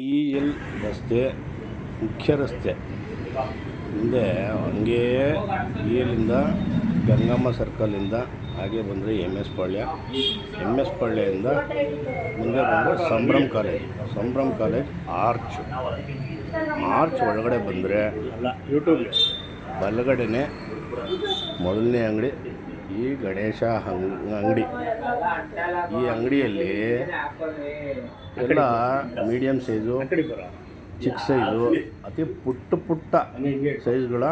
E L ರಸ್ತೆ ಮುಖ್ಯ ರಸ್ತೆ. ಮುಂದೆ ಹಂಗೇ ಪಿ ಎಲ್ಲಿಂದ ಗಂಗಮ್ಮ ಸರ್ಕಲಿಂದ ಹಾಗೆ ಬಂದರೆ M S Palya. M S ಪಾಳ್ಯದಿಂದ ಮುಂದೆ ಬಂದರೆ Sambhram college. Sambhram college arch. Arch ಒಳಗಡೆ ಬಂದರೆ ಯೂಟ್ಯೂಬ್ ಬಲಗಡೆನೆ ಮೊದಲನೇ ಅಂಗಡಿ ಈ ಗಣೇಶ ಅಂಗಡಿ. ಈ ಅಂಗಡಿಯಲ್ಲಿ ಎಲ್ಲ ಮೀಡಿಯಮ್ ಸೈಜು ಚಿಕ್ಕ ಸೈಜು ಅತಿ ಪುಟ್ಟ ಪುಟ್ಟ ಸೈಜ್ಗಳ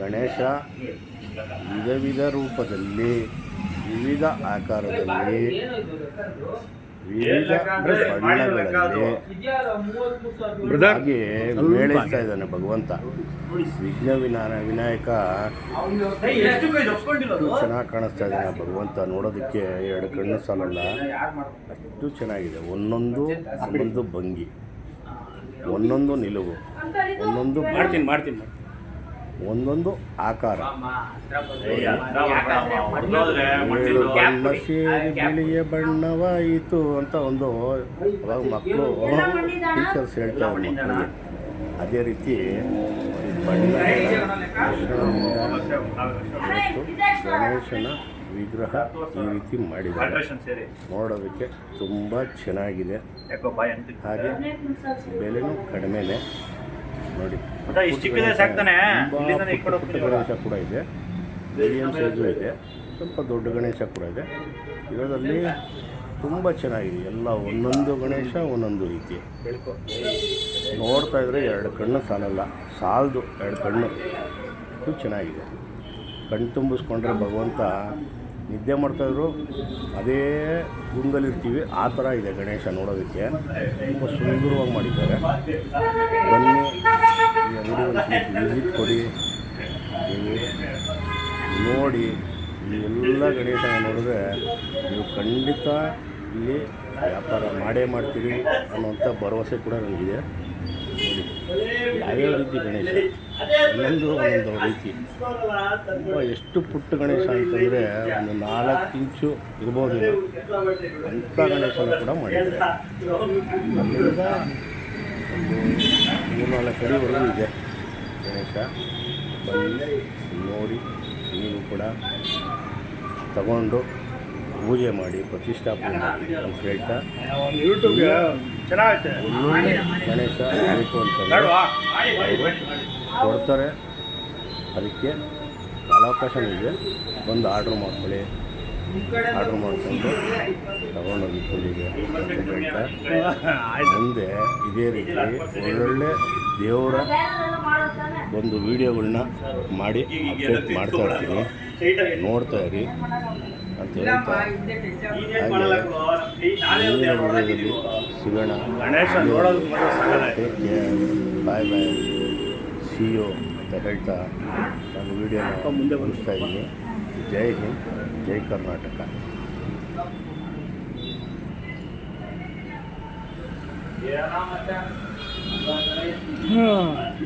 ಗಣೇಶ ವಿಧ ವಿಧ ರೂಪದಲ್ಲಿ, ವಿವಿಧ ಆಕಾರದಲ್ಲಿ ವಿವಿಧ ಬಣ್ಣಗಳಲ್ಲಿ ಮೇಳೈಸ್ತಾ ಇದ್ದಾನೆ ಭಗವಂತ. ವಿಘ್ನ ವಿನಾಯ ವಿನಾಯಕ. ಚೆನ್ನಾಗಿ ಕಾಣಿಸ್ತಾ ಇದ್ದಾನೆ ಭಗವಂತ. ನೋಡೋದಕ್ಕೆ ಎರಡು ಕಣ್ಣು ಸಾಲಲ್ಲ. ಅಷ್ಟು ಚೆನ್ನಾಗಿದೆ. ಒಂದೊಂದು ಒಂದೊಂದು ಭಂಗಿ. ಒಂದೊಂದು ನಿಲುವು. ಒಂದೊಂದು ಮಾಡ್ತೀನಿ ಮಾಡ್ತೀನಿ. ಒಂದೊಂದು ಆಕಾರ ಬಣ್ಣ ಸೇರಿ ಬಿಳಿಯ ಬಣ್ಣವಾಯಿತು ಅಂತ ಒಂದು ಅವಾಗ ಮಕ್ಕಳು ಟೀಚರ್ಸ್ ಹೇಳ್ತಾರೆ ಮಕ್ಕಳಿಗೆ ಅದೇ ರೀತಿ ಬಣ್ಣ ಗಣೇಶನ ವಿಗ್ರಹ ಈ ರೀತಿ ಮಾಡಿದ್ದಾರೆ ನೋಡೋದಕ್ಕೆ ತುಂಬ ಚೆನ್ನಾಗಿದೆ ಹಾಗೆ ಬೆಲೆನೂ ಕಡಿಮೆನೆ ನೋಡಿ. ಪುಟ್ಟ ಗಣೇಶ ಕೂಡ ಇದೆ. ಮೀಡಿಯಂ ಸೈಜು ಇದೆ. ಸ್ವಲ್ಪ ದೊಡ್ಡ ಗಣೇಶ ಕೂಡ ಇದೆ. ಇದರಲ್ಲಿ ತುಂಬ ಚೆನ್ನಾಗಿದೆ. ಎಲ್ಲ ಒಂದೊಂದು ಗಣೇಶ ಒಂದೊಂದು ರೀತಿ. ನೋಡ್ತಾ ಇದ್ರೆ ಎರಡು ಕಣ್ಣು ಸಾಲಲ್ಲ. ಸಾಲದು ಎರಡು ಕಣ್ಣು. ಇದು ಚೆನ್ನಾಗಿದೆ. ಕಣ್ಣು ತುಂಬಿಸ್ಕೊಂಡ್ರೆ ಭಗವಂತ ನಿದ್ದೆ ಮಾಡ್ತಾಯಿದ್ರು ಅದೇ ಗುಂಗಲ್ಲಿರ್ತೀವಿ ಆ ಥರ ಇದೆ ಗಣೇಶ ನೋಡೋದಕ್ಕೆ. ತುಂಬ ಸುಂದರವಾಗಿ ಮಾಡಿದ್ದಾರೆ. ಬನ್ನಿ. ಒಂದು ವಿಸಿಟ್ ಕೊಡಿ ನೀವು ನೋಡಿ ಎಲ್ಲ ಗಣೇಶನ ನೋಡಿದ್ರೆ ನೀವು ಖಂಡಿತ ಇಲ್ಲಿ ವ್ಯಾಪಾರ ಮಾಡೇ ಮಾಡ್ತೀರಿ ಅನ್ನೋಂಥ ಭರವಸೆ ಕೂಡ ನನಗಿದೆ. ಯಾವ್ಯಾವ ರೀತಿ ಗಣೇಶ? ಒಂದೊಂದು ಒಂದೊಂದು ರೀತಿ. ತುಂಬ ಎಷ್ಟು ಪುಟ್ಟ ಗಣೇಶ ಅಂತಂದರೆ ಒಂದು ನಾಲ್ಕು ಇಂಚು ಇರ್ಬೋದು ಅಂಥ ಗಣೇಶನ ಕೂಡ ಮಾಡಿದ್ದಾರೆ. ಒಂದು ಮೂರ್ನಾಲ್ಕು ಅಡಿವರೆಗೂ ಇದೆ. ಗಣೇಶ ಬಂದು ನೋಡಿ ನೀವು ಕೂಡ ತಗೊಂಡು ಪೂಜೆ ಮಾಡಿ ಪ್ರತಿಷ್ಠಾಪನೆ ಮಾಡಿ ಅಂತ ಹೇಳ್ತಾ ಯೂಟ್ಯೂಬ್ಗೆ ಚೆನ್ನಾಗೈತೆ. ಗಣೇಶ ಬೇಕು ಅಂತ ಕೊಡ್ತಾರೆ. ಅದಕ್ಕೆ ಕಾಲಾವಕಾಶನೂ ಇದೆ ಬಂದು ಆರ್ಡ್ರ್ ಮಾಡ್ಕೊಳ್ಳಿ. ಆರ್ಡ್ರ್ ಮಾಡಿಕೊಂಡು ತಗೊಂಡೋಗಿ ಪೂಜೆಗೆ ಅಂತ ಹೇಳ್ತಾ ಮುಂದೆ ಇದೇ ರೀತಿ ಒಳ್ಳೊಳ್ಳೆ ದೇವರ ಒಂದು ವಿಡಿಯೋಗಳನ್ನ ಮಾಡಿ ಅಪ್ಡೇಟ್ ಮಾಡ್ತಾ ಇರ್ತೀನಿ. ನೋಡ್ತಾ ಇರಿ ಅಂತ ಹೇಳ್ತಾ. ಹಾಗೆ ಸಿಗೋಣ. Take care bye bye see you ಅಂತ ಹೇಳ್ತಾ ನಾನು ವಿಡಿಯೋ ಮುಂದೆ ಬರ್ತಾ ಇದ್ದೀನಿ. ಜೈ ಹಿಂದ್ ಜೈ ಕರ್ನಾಟಕ. हाँ